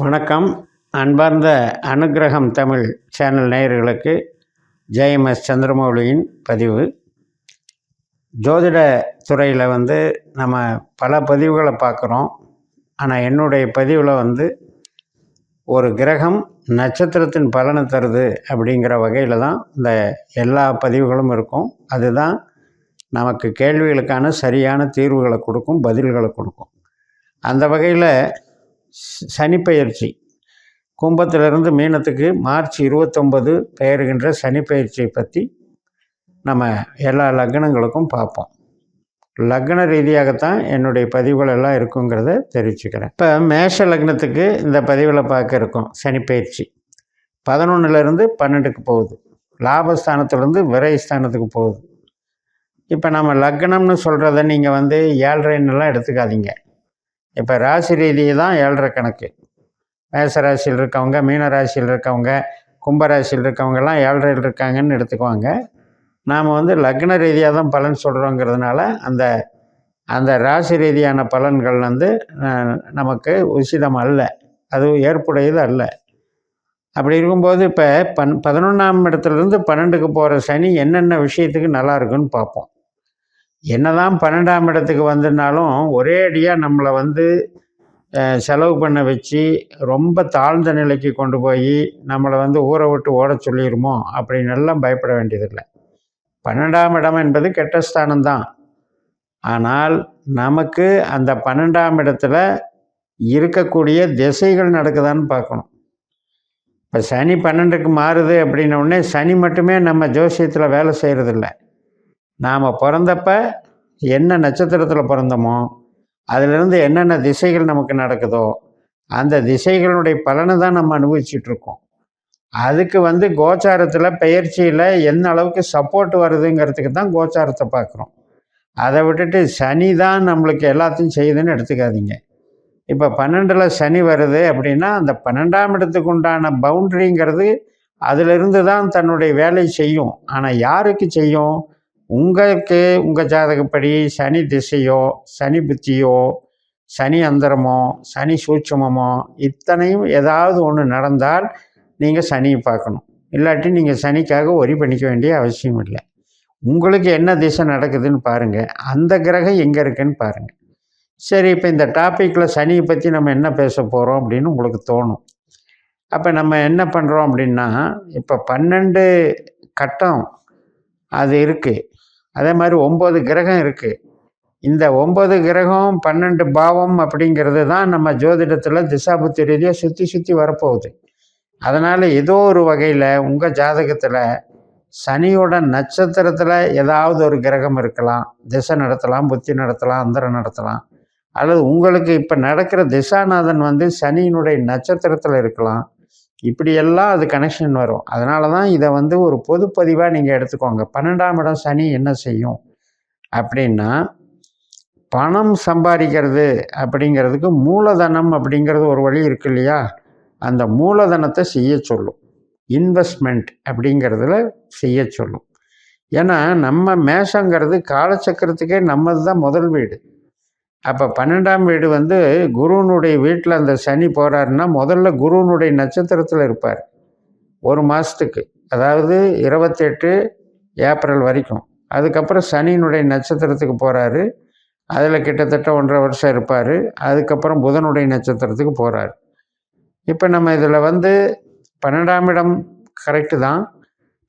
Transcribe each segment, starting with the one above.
வணக்கம். அன்பார்ந்த அனுக்கிரகம் தமிழ் சேனல் நேயர்களுக்கு ஜெயம்எஸ் சந்திரமௌலியின் பதிவு. ஜோதிட துறையில் வந்து நம்ம பல பதிவுகளை பார்க்குறோம். ஆனால் என்னுடைய பதிவில் வந்து ஒரு கிரகம் நட்சத்திரத்தின் பலனை தருது அப்படிங்கிற வகையில் தான் இந்த எல்லா பதிவுகளும் இருக்கும். அதுதான் நமக்கு கேள்விகளுக்கான சரியான தீர்வுகளை கொடுக்கும் பதில்களை கொடுக்கும். அந்த வகையில் சனிப்பெயர்ச்சி. கும்பத்திலிருந்து மீனத்துக்கு மார்ச் இருபத்தொம்பது பெயர்கின்ற சனிப்பெயர்ச்சியை பற்றி நம்ம எல்லா லக்னங்களுக்கும் பார்ப்போம். லக்ன ரீதியாகத்தான் என்னுடைய பதிவுகள் எல்லாம் இருக்குங்கிறத தெரிவிச்சுக்கிறேன். இப்போ மேஷ லக்னத்துக்கு இந்த பதிவில் பார்க்க இருக்கும் சனிப்பெயர்ச்சி. பதினொன்றுலேருந்து பன்னெண்டுக்கு போகுது. லாபஸ்தானத்துலேருந்து விரைஸ்தானத்துக்கு போகுது. இப்போ நம்ம லக்னம்னு சொல்கிறத நீங்கள் வந்து ஏழ்ரைன்னெல்லாம் எடுத்துக்காதீங்க. இப்போ ராசி ரீதியை தான் ஏழரை கணக்கு. மேச ராசியில் இருக்கவங்க மீன ராசியில் இருக்கவங்க கும்பராசியில் இருக்கவங்கெல்லாம் ஏழரையில் இருக்காங்கன்னு எடுத்துக்குவாங்க. நாம் வந்து லக்ன ரீதியாக தான் பலன் சொல்கிறோங்கிறதுனால அந்த அந்த ராசி ரீதியான பலன்கள் வந்து நமக்கு உசிதம் அல்ல. அது ஏற்புடையது அல்ல. அப்படி இருக்கும்போது இப்போ பன் பதினொன்றாம் இடத்துலேருந்து பன்னெண்டுக்கு போகிற சனி என்னென்ன விஷயத்துக்கு நல்லா இருக்குன்னு பார்ப்போம். என்னதான் பன்னெண்டாம் இடத்துக்கு வந்திருந்தாலும் ஒரே அடியாக நம்மளை வந்து செலவு பண்ண வச்சு ரொம்ப தாழ்ந்த நிலைக்கு கொண்டு போய் நம்மளை வந்து ஊரை விட்டு ஓட சொல்லிடுமோ அப்படின்னு எல்லாம் பயப்பட வேண்டியதில்லை. பன்னெண்டாம் இடம் என்பது கெட்ட ஸ்தானம்தான் ஆனால் நமக்கு அந்த பன்னெண்டாம் இடத்துல இருக்கக்கூடிய திசைகள் நடக்குதான்னு பார்க்கணும். இப்போ சனி பன்னெண்டுக்கு மாறுது அப்படின்ன உடனே சனி மட்டுமே நம்ம ஜோசியத்தில் வேலை செய்கிறதில்ல நாம் பிறந்தப்ப என்ன நட்சத்திரத்தில் பிறந்தோமோ அதிலிருந்து என்னென்ன திசைகள் நமக்கு நடக்குதோ அந்த திசைகளுடைய பலனை தான் நம்ம அனுபவிச்சிட்ருக்கோம். அதுக்கு வந்து கோச்சாரத்தில் பயிற்சியில் எந்த அளவுக்கு சப்போர்ட் வருதுங்கிறதுக்கு தான் கோச்சாரத்தை பார்க்குறோம் அதை விட்டுட்டு சனி தான் நம்மளுக்கு எல்லாத்தையும் செய்யுதுன்னு எடுத்துக்காதீங்க. இப்போ பன்னெண்டில் சனி வருது அப்படின்னா அந்த பன்னெண்டாம் இடத்துக்கு உண்டான பவுண்ட்ரிங்கிறது அதிலிருந்து தான் தன்னுடைய வேலை செய்யும். ஆனால் யாருக்கு செய்யும்? உங்களுக்கு உங்கள் ஜாதகப்படி சனி திசையோ சனி புத்தியோ சனி அந்தரமோ சனி சூட்சமமோ இத்தனையும் ஏதாவது ஒன்று நடந்தால் நீங்கள் சனியை பார்க்கணும். இல்லாட்டி நீங்கள் சனிக்காக ஒரி பண்ணிக்க வேண்டிய அவசியம் இல்லை. உங்களுக்கு என்ன திசை நடக்குதுன்னு பாருங்கள் அந்த கிரகம் எங்கே இருக்குன்னு பாருங்கள் சரி இப்போ இந்த டாப்பிக்கில் சனியை பற்றி நம்ம என்ன பேச போகிறோம் அப்படின்னு உங்களுக்கு தோணும். அப்போ நம்ம என்ன பண்ணுறோம் அப்படின்னா இப்போ பன்னெண்டு கட்டம் அது இருக்குது அதே மாதிரி ஒம்பது கிரகம் இருக்குது இந்த ஒம்பது கிரகம் பன்னெண்டு பாவம் அப்படிங்கிறது தான் நம்ம ஜோதிடத்தில் திசாபுத்தி ரீதியாக சுற்றி சுற்றி வரப்போகுது. அதனால் ஏதோ ஒரு வகையில் உங்கள் ஜாதகத்தில் சனியோட நட்சத்திரத்தில் ஏதாவது ஒரு கிரகம் இருக்கலாம். திசை நடத்தலாம் புத்தி நடத்தலாம் அந்தரம் நடத்தலாம். அல்லது உங்களுக்கு இப்போ நடக்கிற திசாநாதன் வந்து சனியினுடைய நட்சத்திரத்தில் இருக்கலாம். இப்படியெல்லாம் அது கனெக்ஷன் வரும். அதனால தான் இதை வந்து ஒரு பொதுப்பதிவாக நீங்கள் எடுத்துக்கோங்க. பன்னெண்டாம் இடம் சனி என்ன செய்யும்? அப்படின்னா பணம் சம்பாதிக்கிறது அப்படிங்கிறதுக்கு மூலதனம் அப்படிங்கிறது ஒரு வழி இருக்கு இல்லையா? அந்த மூலதனத்தை செய்ய சொல்லும். இன்வெஸ்ட்மெண்ட் அப்படிங்கிறதுல செய்ய சொல்லும். ஏன்னா நம்ம மேஷங்கிறது காலச்சக்கரத்துக்கே நம்மது தான் முதல் வீடு. அப்போ பன்னெண்டாம் வீடு வந்து குருவனுடைய வீட்டில் அந்த சனி போகிறாருன்னா முதல்ல குருவனுடைய நட்சத்திரத்தில் இருப்பார். ஒரு மாதத்துக்கு அதாவது இருபத்தெட்டு ஏப்ரல் வரைக்கும். அதுக்கப்புறம் சனியினுடைய நட்சத்திரத்துக்கு போகிறாரு அதில் கிட்டத்தட்ட ஒன்றரை வருஷம் இருப்பார். அதுக்கப்புறம் புதனுடைய நட்சத்திரத்துக்கு போகிறார் இப்போ நம்ம இதில் வந்து பன்னெண்டாம் இடம் கரெக்டு தான்.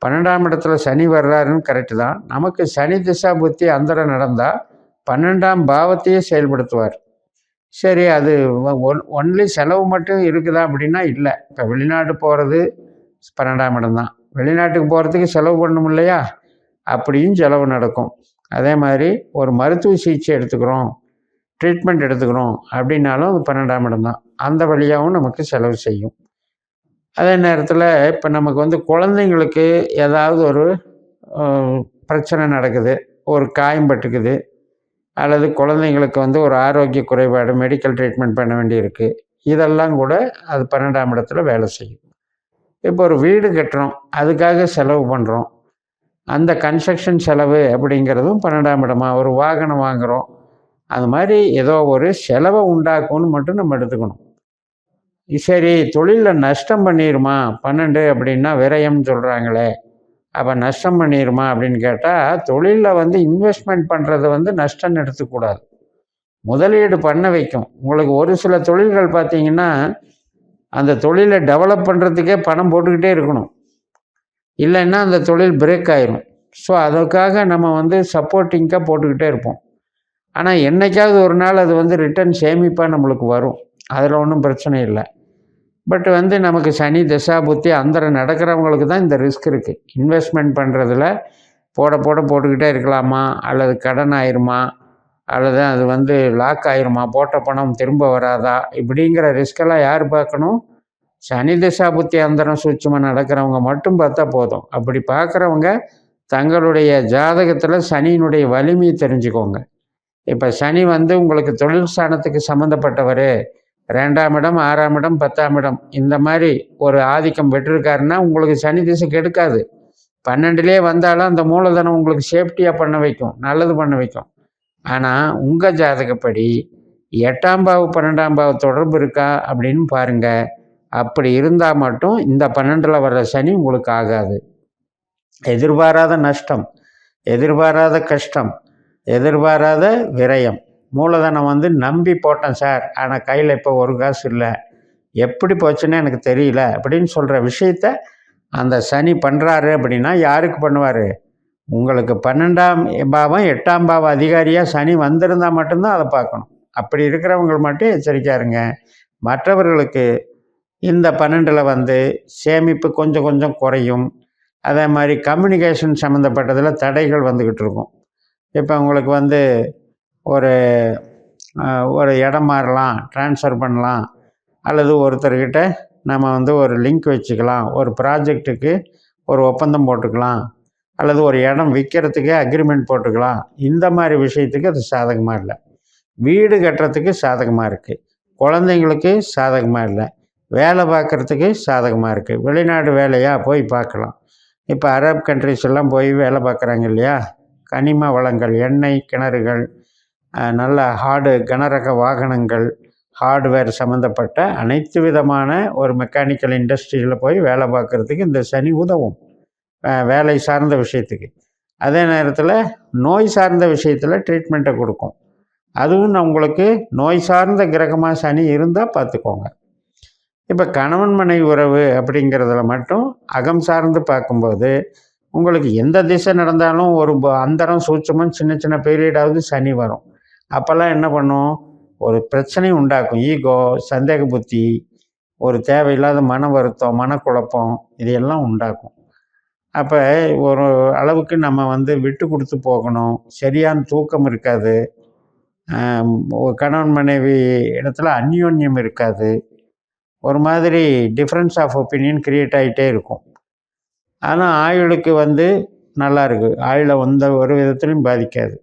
பன்னெண்டாம் இடத்துல சனி வர்றாருன்னு கரெக்டு தான். நமக்கு சனி திசா புத்தி அந்தரம் நடந்தால் பன்னெண்டாம் பாவத்தையே செயல்படுத்துவார். சரி அது ஒன் ஒன்லி செலவு மட்டும் இருக்குதா அப்படின்னா இல்லை. இப்போ வெளிநாடு போகிறது பன்னெண்டாம் இடம்தான் வெளிநாட்டுக்கு போகிறதுக்கு செலவு பண்ணணும் இல்லையா? அப்படியும் செலவு நடக்கும். அதே மாதிரி ஒரு மருத்துவ சிகிச்சை எடுத்துக்கிறோம் ட்ரீட்மெண்ட் எடுத்துக்கிறோம் அப்படின்னாலும் அது பன்னெண்டாம் இடம் தான். அந்த வழியாகவும் நமக்கு செலவு செய்யும். அதே நேரத்தில் இப்போ நமக்கு வந்து குழந்தைங்களுக்கு ஏதாவது ஒரு பிரச்சனை நடக்குது ஒரு காயம் பட்டுக்குது அல்லது குழந்தைங்களுக்கு வந்து ஒரு ஆரோக்கிய குறைபாடு மெடிக்கல் ட்ரீட்மெண்ட் பண்ண வேண்டியிருக்கு. இதெல்லாம் கூட அது பன்னெண்டாம் இடத்துல வேலை செய்யும். இப்போ ஒரு வீடு கட்டுறோம் அதுக்காக செலவு பண்ணுறோம் அந்த கன்ஸ்ட்ரக்ஷன் செலவு அப்படிங்கிறதும் பன்னெண்டாம் இடமா? ஒரு வாகனம் வாங்குகிறோம் அது மாதிரி ஏதோ ஒரு செலவை உண்டாக்கும்னு மட்டும் நம்ம எடுத்துக்கணும். சரி தொழிலில் நஷ்டம் பண்ணிடுமா பன்னெண்டு அப்படின்னா விரயம்னு சொல்கிறாங்களே அப்போ நஷ்டம் பண்ணிடுமா அப்படின்னு கேட்டால் தொழிலில் வந்து இன்வெஸ்ட்மெண்ட் பண்ணுறது வந்து நஷ்டம் எடுத்துக்கூடாது. முதலீடு பண்ண வைக்கும். உங்களுக்கு ஒரு சில தொழில்கள் பார்த்தீங்கன்னா அந்த தொழிலை டெவலப் பண்ணுறதுக்கே பணம் போட்டுக்கிட்டே இருக்கணும். இல்லைன்னா அந்த தொழில் பிரேக் ஆயிரும். ஸோ அதுக்காக நம்ம வந்து சப்போர்ட்டிங்காக போட்டுக்கிட்டே இருப்போம். ஆனால் என்னைக்காவது ஒரு நாள் அது வந்து ரிட்டர்ன் சேமிப்பாக நம்மளுக்கு வரும். அதில் ஒன்றும் பிரச்சனை இல்லை. பட் வந்து நமக்கு சனி திசா புத்தி அந்தரம் நடக்கிறவங்களுக்கு தான் இந்த ரிஸ்க் இருக்குது இன்வெஸ்ட்மெண்ட் பண்ணுறதுல போட போட போட்டுக்கிட்டே இருக்கலாமா? அல்லது கடன் ஆயிருமா? அல்லது அது வந்து லாக் ஆயிருமா? போட்ட பணம் திரும்ப வராதா? இப்படிங்கிற ரிஸ்கெல்லாம் யார் பார்க்கணும்? சனி திசா புத்தி அந்தரம் சூட்சமாக நடக்கிறவங்க மட்டும் பார்த்தா போதும். அப்படி பார்க்குறவங்க தங்களுடைய ஜாதகத்தில் சனியினுடைய வலிமையை தெரிஞ்சுக்கோங்க. இப்போ சனி வந்து உங்களுக்கு தொழில் ஸ்தானத்துக்கு சம்மந்தப்பட்டவர் ரெண்டாம் இடம் ஆறாம் இடம் பத்தாம் இடம். இந்த மாதிரி ஒரு ஆதிக்கம் பெற்றிருக்காருன்னா உங்களுக்கு சனி திசை கெடுக்காது. பன்னெண்டுலேயே வந்தாலும் அந்த மூலதனம் உங்களுக்கு சேஃப்டியாக பண்ண வைக்கும் நல்லது பண்ண வைக்கும். ஆனால் உங்கள் ஜாதகப்படி எட்டாம் பாவு பன்னெண்டாம் பாவு தொடர்பு இருக்கா அப்படின்னு பாருங்கள் அப்படி இருந்தால் மட்டும் இந்த பன்னெண்டில் வர்ற சனி உங்களுக்கு ஆகாது. எதிர்பாராத நஷ்டம் எதிர்பாராத கஷ்டம் எதிர்பாராத விரயம். மூலதனம் வந்து நம்பி போட்டேன் சார். ஆனால் கையில் இப்போ ஒரு காசு இல்லை. எப்படி போச்சுன்னு எனக்கு தெரியல. அப்படின்னு சொல்கிற விஷயத்த அந்த சனி பண்ணுறாரு அப்படின்னா யாருக்கு பண்ணுவார்? உங்களுக்கு பன்னெண்டாம் பாவம் எட்டாம் பாவம் அதிகாரியாக சனி வந்திருந்தால் மட்டும்தான் அதை பார்க்கணும். அப்படி இருக்கிறவங்க மட்டும் எச்சரிக்காருங்க மற்றவர்களுக்கு இந்த பன்னெண்டில் வந்து சேமிப்பு கொஞ்சம் கொஞ்சம் குறையும். அதே மாதிரி கம்யூனிகேஷன் சம்மந்தப்பட்டதில் தடைகள் வந்துக்கிட்டு இருக்கும். இப்போ உங்களுக்கு வந்து ஒரு ஒரு இடம் மாறலாம் ட்ரான்ஸ்ஃபர் பண்ணலாம் அல்லது ஒருத்தர்கிட்ட நம்ம வந்து ஒரு லிங்க் வச்சுக்கலாம் ஒரு ப்ராஜெக்ட்டுக்கு ஒரு ஒப்பந்தம் போட்டுக்கலாம் அல்லது ஒரு இடம் விற்கிறதுக்கு அக்ரிமெண்ட் போட்டுக்கலாம். இந்த மாதிரி விஷயத்துக்கு அது சாதகமாக இல்லை. வீடு கட்டுறதுக்கு சாதகமாக இருக்குது குழந்தைங்களுக்கு சாதகமாக இல்லை. வேலை பார்க்குறதுக்கு சாதகமாக இருக்குது வெளிநாடு வேலையாக போய் பார்க்கலாம். இப்போ அரப் கண்ட்ரிஸ் எல்லாம் போய் வேலை பார்க்குறாங்க இல்லையா? கனிம வளங்கள் எண்ணெய் கிணறுகள் நல்ல ஹார்டு கனரக வாகனங்கள் ஹார்ட்வேர் சம்மந்தப்பட்ட அனைத்து விதமான ஒரு மெக்கானிக்கல் இண்டஸ்ட்ரியில் போய் வேலை பார்க்குறதுக்கு இந்த சனி உதவும். வேலை சார்ந்த விஷயத்துக்கு. அதே நேரத்தில் நோய் சார்ந்த விஷயத்தில் ட்ரீட்மெண்ட்டை கொடுக்கும். அதுவும் உங்களுக்கு நோய் சார்ந்த கிரகமாக சனி இருந்தால் பார்த்துக்கோங்க. இப்போ கணவன் மனை உறவு அப்படிங்கிறதுல மட்டும் அகம் சார்ந்து பார்க்கும்போது உங்களுக்கு எந்த திசை நடந்தாலும் ஒரு அந்தரம் சூட்சமும் சின்ன சின்ன பீரியடாவது சனி வரும். அப்போல்லாம் என்ன பண்ணும்? ஒரு பிரச்சனையும் உண்டாக்கும். ஈகோ சந்தேக புத்தி ஒரு தேவையில்லாத மன வருத்தம் மனக்குழப்பம் இதையெல்லாம் உண்டாக்கும். அப்போ ஒரு அளவுக்கு நம்ம வந்து விட்டு கொடுத்து போகணும். சரியான தூக்கம் இருக்காது. கணவன் மனைவி இடத்துல அந்யோன்யம் இருக்காது. ஒரு மாதிரி டிஃப்ரென்ஸ் ஆஃப் ஒப்பீனியன் க்ரியேட் ஆகிட்டே இருக்கும். ஆனால் ஆயுளுக்கு வந்து நல்லா இருக்குது ஆயுளை எந்த ஒரு விதத்துலையும் பாதிக்காது.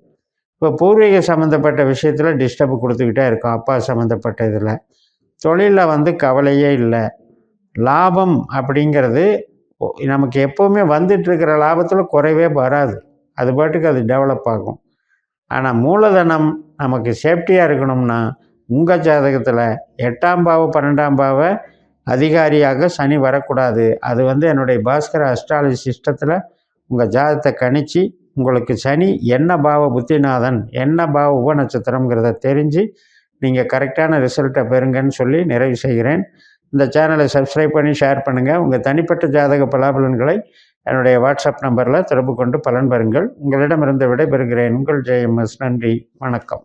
இப்போ பூர்வீக சம்மந்தப்பட்ட விஷயத்தில் டிஸ்டர்ப் கொடுத்துக்கிட்டே இருக்கும். அப்பா சம்மந்தப்பட்ட இதில் தொழிலில் வந்து கவலையே இல்லை. லாபம் அப்படிங்கிறது நமக்கு எப்போவுமே வந்துட்டுருக்கிற லாபத்தில் குறைவே வராது. அது பாட்டுக்கு அது டெவலப் ஆகும். ஆனால் மூலதனம் நமக்கு சேஃப்டியாக இருக்கணும்னா உங்கள் ஜாதகத்தில் எட்டாம் பாவ பன்னெண்டாம் பாவ அதிகாரியாக சனி வரக்கூடாது. அது வந்து என்னுடைய பாஸ்கர அஸ்ட்ராலஜி சிஸ்டத்தில் உங்கள் ஜாதகத்தை கணித்து உங்களுக்கு சனி என்ன பாவ புத்திநாதன் என்ன பாவ உப நட்சத்திரங்கிறத தெரிஞ்சு நீங்கள் கரெக்டான ரிசல்ட்டை பெறுங்கன்னு சொல்லி நிறைவு செய்கிறேன். இந்த சேனலை சப்ஸ்கிரைப் பண்ணி ஷேர் பண்ணுங்கள் உங்கள் தனிப்பட்ட ஜாதக பலாபலன்களை என்னுடைய வாட்ஸ்அப் நம்பரில் தொடர்பு கொண்டு பலன் பெறுங்கள். உங்களிடமிருந்து விடைபெறுகிறேன். உங்கள் ஜெயம்எஸ். நன்றி. வணக்கம்.